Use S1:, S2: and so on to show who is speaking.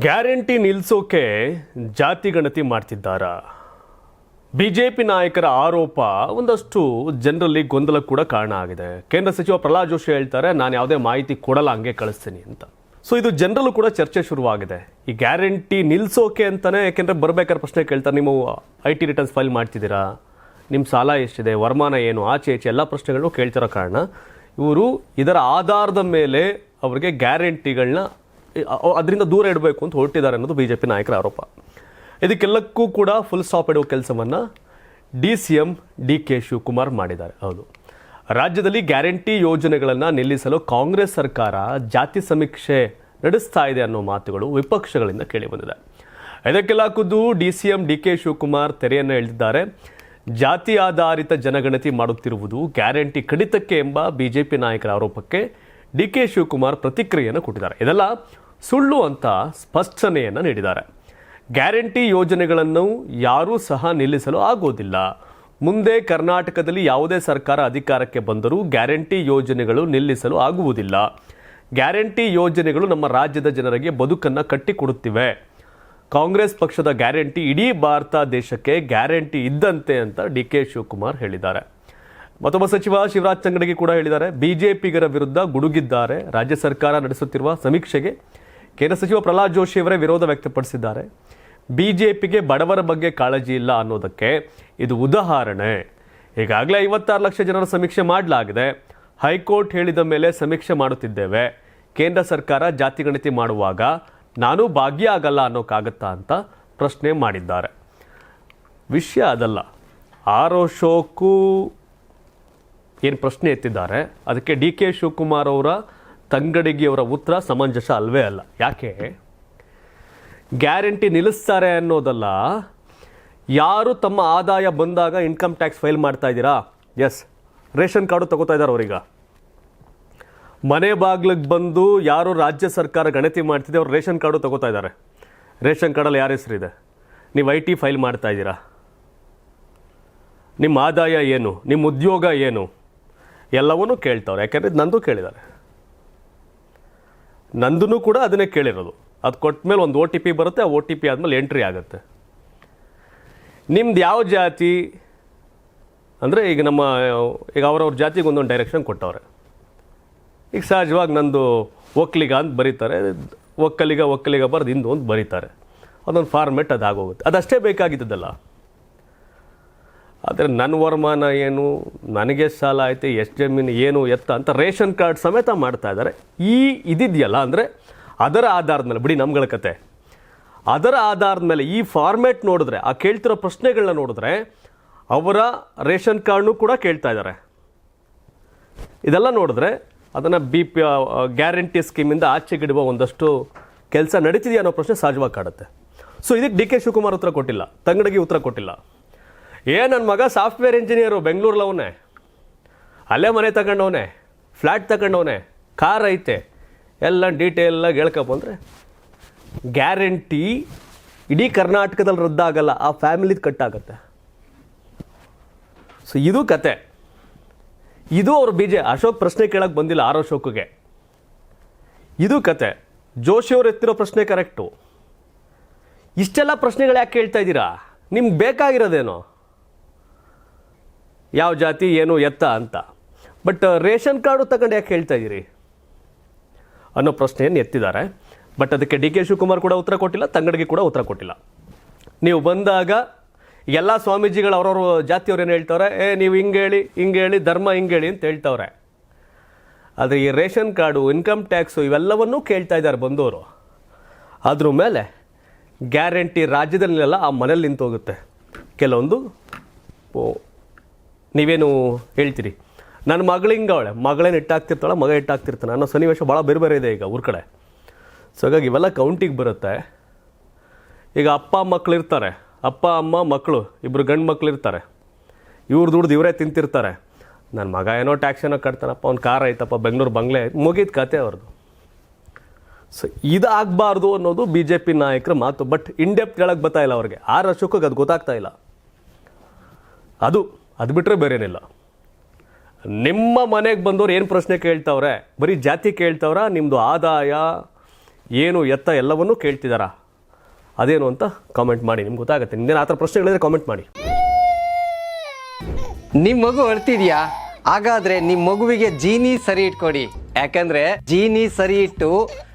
S1: Guarantee ನಿಲ್ಲಿಸೋಕೆ ಜಾತಿ ಗಣತಿ ಮಾಡ್ತಿದ್ದಾರಾ? P ನಾಯಕರ ಆರೋಪ, ಒಂದಷ್ಟು ಜನರಲ್ಲಿ ಗೊಂದಲ ಕೂಡ ಕಾರಣ ಆಗಿದೆ. ಕೇಂದ್ರ ಸಚಿವ ಪ್ರಹ್ಲಾದ್ ಜೋಶಿ ಹೇಳ್ತಾರೆ, ನಾನು ಯಾವುದೇ ಮಾಹಿತಿ ಕೊಡಲ್ಲ, ಹಂಗೆ ಕಳಿಸ್ತೀನಿ ಅಂತ. ಸೊ ಇದು ಜನರಲ್ಲೂ ಕೂಡ ಚರ್ಚೆ ಶುರುವಾಗಿದೆ. ಈ ಗ್ಯಾರಂಟಿ ನಿಲ್ಲಿಸೋಕೆ ಅಂತಾನೆ, ಯಾಕೆಂದ್ರೆ ಬರಬೇಕಾದ್ರೆ ಪ್ರಶ್ನೆ ಕೇಳ್ತಾರೆ, ನೀವು ಐ ಟಿ ರಿಟರ್ನ್ಸ್ ಫೈಲ್ ಮಾಡ್ತಿದ್ದೀರಾ? ನಿಮ್ಮ ಸಾಲ ಎಷ್ಟಿದೆ? ವರಮಾನ ಏನು? ಆಚೆ ಈಚೆ ಎಲ್ಲ ಪ್ರಶ್ನೆಗಳನ್ನು ಕೇಳ್ತಿರೋ ಕಾರಣ, ಇವರು ಇದರ ಆಧಾರದ ಮೇಲೆ ಅವರಿಗೆ ಗ್ಯಾರಂಟಿಗಳನ್ನ ಅದರಿಂದ ದೂರ ಇಡಬೇಕು ಅಂತ ಹೊರಟಿದ್ದಾರೆ ಅನ್ನೋದು ಬಿ ಜೆ ಪಿ ನಾಯಕರ ಆರೋಪ. ಇದಕ್ಕೆಲ್ಲಕ್ಕೂ ಕೂಡ ಫುಲ್ ಸ್ಟಾಪ್ ಇಡುವ ಕೆಲಸವನ್ನು D C M, D K Shivakumar ಮಾಡಿದ್ದಾರೆ. ಹೌದು. ರಾಜ್ಯದಲ್ಲಿ ಗ್ಯಾರಂಟಿ ಯೋಜನೆಗಳನ್ನು ನಿಲ್ಲಿಸಲು ಕಾಂಗ್ರೆಸ್ ಸರ್ಕಾರ ಜಾತಿ ಸಮೀಕ್ಷೆ ನಡೆಸ್ತಾ ಇದೆ ಅನ್ನೋ ಮಾತುಗಳು ವಿಪಕ್ಷಗಳಿಂದ ಕೇಳಿಬಂದಿದೆ ಇದಕ್ಕೆಲ್ಲ ಖುದ್ದು D C M, D K Shivakumar ತೆರೆಯನ್ನು ಎಳೆದಿದ್ದಾರೆ. ಜಾತಿ ಆಧಾರಿತ ಜನಗಣತಿ ಮಾಡುತ್ತಿರುವುದು ಗ್ಯಾರಂಟಿ ಕಡಿತಕ್ಕೆ ಎಂಬ ಬಿಜೆಪಿ ನಾಯಕರ ಆರೋಪಕ್ಕೆ ಡಿ ಕೆ ಶಿವಕುಮಾರ್ ಪ್ರತಿಕ್ರಿಯೆಯನ್ನು ಕೊಟ್ಟಿದ್ದಾರೆ. ಇದೆಲ್ಲ ಸುಳ್ಳು ಅಂತ ಸ್ಪಷ್ಟನೆಯನ್ನು ನೀಡಿದ್ದಾರೆ. ಗ್ಯಾರಂಟಿ ಯೋಜನೆಗಳನ್ನು ಯಾರೂ ಸಹ ನಿಲ್ಲಿಸಲು ಆಗೋದಿಲ್ಲ. ಮುಂದೆ ಕರ್ನಾಟಕದಲ್ಲಿ ಯಾವುದೇ ಸರ್ಕಾರ ಅಧಿಕಾರಕ್ಕೆ ಬಂದರೂ ಗ್ಯಾರಂಟಿ ಯೋಜನೆಗಳು ನಿಲ್ಲಿಸಲು ಆಗುವುದಿಲ್ಲ. ಗ್ಯಾರಂಟಿ ಯೋಜನೆಗಳು ನಮ್ಮ ರಾಜ್ಯದ ಜನರಿಗೆ ಬದುಕನ್ನು ಕಟ್ಟಿಕೊಡುತ್ತಿವೆ. ಕಾಂಗ್ರೆಸ್ ಪಕ್ಷದ ಗ್ಯಾರಂಟಿ ಇಡೀ ಭಾರತ ದೇಶಕ್ಕೆ ಗ್ಯಾರಂಟಿ ಇದ್ದಂತೆ ಅಂತ ಡಿ ಕೆ ಶಿವಕುಮಾರ್ ಹೇಳಿದ್ದಾರೆ. ಮತ್ತೊಬ್ಬ ಸಚಿವ ಶಿವರಾಜ್ ತಂಗಡಗಿ ಕೂಡ ಹೇಳಿದ್ದಾರೆ. ಬಿಜೆಪಿಗರ ವಿರುದ್ಧ ಗುಡುಗಿದ್ದಾರೆ. ರಾಜ್ಯ ಸರ್ಕಾರ ನಡೆಸುತ್ತಿರುವ ಸಮೀಕ್ಷೆಗೆ ಕೇಂದ್ರ ಸಚಿವ ಪ್ರಹ್ಲಾದ್ ಜೋಶಿ ಅವರೇ ವಿರೋಧ ವ್ಯಕ್ತಪಡಿಸಿದ್ದಾರೆ. ಬಿಜೆಪಿಗೆ ಬಡವರ ಬಗ್ಗೆ ಕಾಳಜಿ ಇಲ್ಲ ಅನ್ನೋದಕ್ಕೆ ಇದು ಉದಾಹರಣೆ. ಈಗಾಗಲೇ ಐವತ್ತಾರು ಲಕ್ಷ ಜನರ ಸಮೀಕ್ಷೆ ಮಾಡಲಾಗಿದೆ. ಹೈಕೋರ್ಟ್ ಹೇಳಿದ ಮೇಲೆ ಸಮೀಕ್ಷೆ ಮಾಡುತ್ತಿದ್ದೇವೆ. ಕೇಂದ್ರ ಸರ್ಕಾರ ಜಾತಿ ಗಣತಿ ಮಾಡುವಾಗ ನಾನು ಭಾಗಿಯಾಗಲ್ಲ ಅನ್ನೋಕ್ಕಾಗತ್ತಾ ಅಂತ ಪ್ರಶ್ನೆ ಮಾಡಿದ್ದಾರೆ. ವಿಷಯ ಅದಲ್ಲ. ಆರೋ ಶೋಕು ಏನು ಪ್ರಶ್ನೆ ಎತ್ತಿದ್ದಾರೆ. ಅದಕ್ಕೆ ಡಿ ಕೆ ಶಿವಕುಮಾರ್ ಅವರ ತಂಗಡಿಗಿಯವರ ಉತ್ತರ ಸಮಂಜಸ ಅಲ್ವೇ ಅಲ್ಲ. ಯಾಕೆ? ಗ್ಯಾರಂಟಿ ನಿಲ್ಲಿಸ್ತಾರೆ ಅನ್ನೋದಲ್ಲ. ಯಾರು ತಮ್ಮ ಆದಾಯ ಬಂದಾಗ ಇನ್ಕಮ್ ಟ್ಯಾಕ್ಸ್ ಫೈಲ್ ಮಾಡ್ತಾ ಇದ್ದೀರಾ? ಎಸ್. ರೇಷನ್ ಕಾರ್ಡು ತಗೋತಾ ಇದ್ದಾರೆ ಅವರೀಗ. ಮನೆ ಬಾಗ್ಲಿಗೆ ಬಂದು ಯಾರು ರಾಜ್ಯ ಸರ್ಕಾರ ಗಣತಿ ಮಾಡ್ತಿದೆ ಅವ್ರು ರೇಷನ್ ಕಾರ್ಡು ತಗೋತಾ ಇದ್ದಾರೆ. ರೇಷನ್ ಕಾರ್ಡಲ್ಲಿ ಯಾರ ಹೆಸರಿದೆ? ನೀವು ಐ ಟಿ ಫೈಲ್ ಮಾಡ್ತಾ ಇದ್ದೀರಾ? ನಿಮ್ಮ ಆದಾಯ ಏನು? ನಿಮ್ಮ ಉದ್ಯೋಗ ಏನು? ಎಲ್ಲವನ್ನೂ ಕೇಳ್ತಾವ್ರೆ. ಯಾಕೆಂದರೆ ನಂದು ಕೇಳಿದ್ದಾರೆ. ನಂದೂ ಕೂಡ ಅದನ್ನೇ ಕೇಳಿರೋದು. ಅದು ಕೊಟ್ಟ ಮೇಲೆ ಒಂದು ಒ ಟಿ ಪಿ ಬರುತ್ತೆ, ಆ ಒ ಟಿ ಪಿ ಆದಮೇಲೆ ಎಂಟ್ರಿ ಆಗುತ್ತೆ. ನಿಮ್ದು ಯಾವ ಜಾತಿ? ಅಂದರೆ ಈಗ ನಮ್ಮ, ಈಗ ಅವ್ರವ್ರ ಜಾತಿಗೆ ಒಂದೊಂದು ಡೈರೆಕ್ಷನ್ ಕೊಟ್ಟವ್ರೆ. ಈಗ ಸಹಜವಾಗಿ ನಂದು ಒಕ್ಕಲಿಗ ಅಂತ ಬರೀತಾರೆ. ಒಕ್ಕಲಿಗ ಒಕ್ಕಲಿಗ ಬರೆದು ಒಂದು ಬರೀತಾರೆ. ಅದೊಂದು ಫಾರ್ಮೆಟ್ ಅದು ಆಗೋಗುತ್ತೆ. ಅದಷ್ಟೇ ಬೇಕಾಗಿದ್ದಲ್ಲ ಆದರೆ ನನ್ನ ವರಮಾನ ಏನು? ನನಗೆ ಸಾಲ ಐತೆ ಎಷ್ಟು ಜಮೀನು ಏನು, ಎತ್ತ ಅಂತ ರೇಷನ್ ಕಾರ್ಡ್ ಸಮೇತ ಮಾಡ್ತಾ ಇದ್ದಾರೆ ಈ ಇದಿದೆಯಲ್ಲ ಅಂದರೆ ಅದರ ಆಧಾರದ ಮೇಲೆ, ಬಿಡಿ ನಮ್ಗಳ ಕತೆ. ಅದರ ಆಧಾರದ ಮೇಲೆ ಈ ಫಾರ್ಮ್ಯಾಟ್ ನೋಡಿದ್ರೆ, ಆ ಕೇಳ್ತಿರೋ ಪ್ರಶ್ನೆಗಳನ್ನ ನೋಡಿದ್ರೆ ಅವರ ರೇಷನ್ ಕಾರ್ಡ್ನು ಕೂಡ ಕೇಳ್ತಾ ಇದ್ದಾರೆ ಇದೆಲ್ಲ ನೋಡಿದ್ರೆ ಅದನ್ನು ಬಿ ಪಿ ಗ್ಯಾರಂಟಿ ಸ್ಕೀಮಿಂದ ಆಚೆಗಿಡುವ ಒಂದಷ್ಟು ಕೆಲಸ ನಡೀತಿದೆಯಾ ಅನ್ನೋ ಪ್ರಶ್ನೆ ಸಹಜವಾಗಿ ಕಾಡುತ್ತೆ. ಸೊ ಇದಕ್ಕೆ ಡಿ ಕೆ ಶಿವಕುಮಾರ್ ಉತ್ತರ ಕೊಟ್ಟಿಲ್ಲ, ತಂಗಡಿಗೆ ಉತ್ತರ ಕೊಟ್ಟಿಲ್ಲ. ಏ ನನ್ನ ಮಗ ಸಾಫ್ಟ್ವೇರ್ ಇಂಜಿನಿಯರು, ಬೆಂಗಳೂರಲ್ಲವನೇ. ಅಲ್ಲೇ ಮನೆ ತಗೊಂಡವನೆ ಫ್ಲ್ಯಾಟ್ ತಗೊಂಡವನೆ, ಕಾರ್ ಐತೆ. ಎಲ್ಲ ಡೀಟೇಲಾಗಿ ಹೇಳ್ಕೊಬಂದ್ರೆ ಗ್ಯಾರಂಟಿ ಇಡೀ ಕರ್ನಾಟಕದಲ್ಲಿ ರದ್ದಾಗಲ್ಲ, ಆ ಫ್ಯಾಮಿಲಿದ ಕಟ್ಟಾಗತ್ತೆ. ಸೊ ಇದು ಕತೆ. ಇದು ಅವ್ರ ಬಿ ಜೆ ಅಶೋಕ್ ಪ್ರಶ್ನೆ ಕೇಳಕ್ಕೆ ಬಂದಿಲ್ಲ ಆರ್ ಅಶೋಕ್ಗೆ. ಇದು ಕತೆ. ಜೋಶಿ ಅವ್ರು ಎತ್ತಿರೋ ಪ್ರಶ್ನೆ ಕರೆಕ್ಟು ಇಷ್ಟೆಲ್ಲ ಪ್ರಶ್ನೆಗಳು ಯಾಕೆ ಕೇಳ್ತಾ ಇದ್ದೀರಾ? ನಿಮ್ಗೆ ಬೇಕಾಗಿರೋದೇನೋ? ಯಾವ ಜಾತಿ ಏನು ಎತ್ತ ಅಂತ. ಬಟ್ ರೇಷನ್ ಕಾರ್ಡು ತಗೊಂಡು ಯಾಕೆ ಹೇಳ್ತಾ ಇದ್ದೀರಿ? ಅನ್ನೋ ಪ್ರಶ್ನೆಯನ್ನು ಎತ್ತಿದ್ದಾರೆ. ಬಟ್ ಅದಕ್ಕೆ ಡಿ ಕೆ ಶಿವಕುಮಾರ್ ಕೂಡ ಉತ್ತರ ಕೊಟ್ಟಿಲ್ಲ, ತಂಗಡಿಗೆ ಕೂಡ ಉತ್ತರ ಕೊಟ್ಟಿಲ್ಲ. ನೀವು ಬಂದಾಗ ಎಲ್ಲ ಸ್ವಾಮೀಜಿಗಳು ಅವ್ರವ್ರ ಜಾತಿಯವ್ರು ಏನು ಹೇಳ್ತವ್ರೆ? ಏ, ನೀವು ಹಿಂಗೆ ಹೇಳಿ ಹಿಂಗೆ ಹೇಳಿ, ಧರ್ಮ ಹಿಂಗೆ ಹೇಳಿ ಅಂತ ಹೇಳ್ತವ್ರೆ. ಆದರೆ ಈ ರೇಷನ್ ಕಾರ್ಡು, ಇನ್ಕಮ್ ಟ್ಯಾಕ್ಸು ಇವೆಲ್ಲವನ್ನೂ ಕೇಳ್ತಾ ಇದ್ದಾರೆ ಬಂದವರು. ಅದ್ರ ಮೇಲೆ ಗ್ಯಾರಂಟಿ ರಾಜ್ಯದಲ್ಲೆಲ್ಲ ಆ ಮನೇಲಿ ನಿಂತೋಗುತ್ತೆ. ಕೆಲವೊಂದು ನೀವೇನು ಹೇಳ್ತೀರಿ? ನನ್ನ ಮಗಳು ಹಿಂಗೆ ಅವಳೆ. ಮಗಳೇನು ಇಟ್ಟಾಗ್ತಿರ್ತಾಳೆ ಮಗ ಇಟ್ಟಾಗ್ತಿರ್ತಾನೆ ಅನ್ನೋ ಸನ್ನಿವೇಶ ಭಾಳ ಬೇರೆ ಬೇರೆ ಇದೆ ಈಗ ಊರ ಕಡೆ. ಸೊ ಹಾಗಾಗಿ ಇವೆಲ್ಲ ಕೌಂಟಿಗೆ ಬರುತ್ತೆ. ಈಗ ಅಪ್ಪ ಮಕ್ಕಳು ಇರ್ತಾರೆ. ಅಪ್ಪ, ಅಮ್ಮ ಮಕ್ಕಳು ಇಬ್ಬರು ಗಂಡು ಮಕ್ಕಳು ಇರ್ತಾರೆ. ಇವ್ರು ದುಡ್ದು ಇವರೇ ತಿಂತಿರ್ತಾರೆ. ನನ್ನ ಮಗ ಏನೋ ಟ್ಯಾಕ್ಸ್ ಏನೋ ಕಟ್ತಾನಪ್ಪ, ಅವ್ನು ಕಾರ್ ಐತಪ್ಪ, ಬೆಂಗಳೂರು ಬಂಗ್ಲೆ ಮುಗಿದ ಕತೆ ಅವ್ರದ್ದು ಸೊ ಇದು ಆಗಬಾರ್ದು ಅನ್ನೋದು ಬಿ ಜೆ ಪಿ ನಾಯಕರ ಮಾತು. ಬಟ್ ಇಂಡೆಪ್ ಹೇಳಕ್ಕೆ ಬರ್ತಾ ಇಲ್ಲ ಅವ್ರಿಗೆ. ಆರು ವರ್ಷಕ್ಕೂ ಅದು ಗೊತ್ತಾಗ್ತಾ ಇಲ್ಲ. ಅದು ಅದು ಬಿಟ್ಟರೆ ಬೇರೇನಿಲ್ಲ. ನಿಮ್ಮ ಮನೆಗೆ ಬಂದವ್ರು ಏನು ಪ್ರಶ್ನೆ ಕೇಳ್ತಾವ್ರೆ? ಬರೀ ಜಾತಿ ಕೇಳ್ತವ್ರ ನಿಮ್ಮದು ಆದಾಯ, ಏನು ಎತ್ತ ಎಲ್ಲವನ್ನೂ ಕೇಳ್ತಿದ್ದಾರಾ ಅದೇನು ಅಂತ ಕಾಮೆಂಟ್ ಮಾಡಿ, ನಿಮ್ಗೆ ಗೊತ್ತಾಗುತ್ತೆ. ನಿಮ್ದೇನು ಆ ಥರ ಪ್ರಶ್ನೆಗಳಿದ್ರೆ ಕಾಮೆಂಟ್ ಮಾಡಿ.
S2: ನಿಮ್ಮ ಮಗು ಅಳ್ತಿದ್ಯಾ? ಹಾಗಾದ್ರೆ ನಿಮ್ಮ ಮಗುವಿಗೆ ಜೀನಿ ಸರಿ ಇಟ್ಕೊಡಿ. ಯಾಕಂದ್ರೆ ಜೀನಿ ಸರಿ ಇಟ್ಟು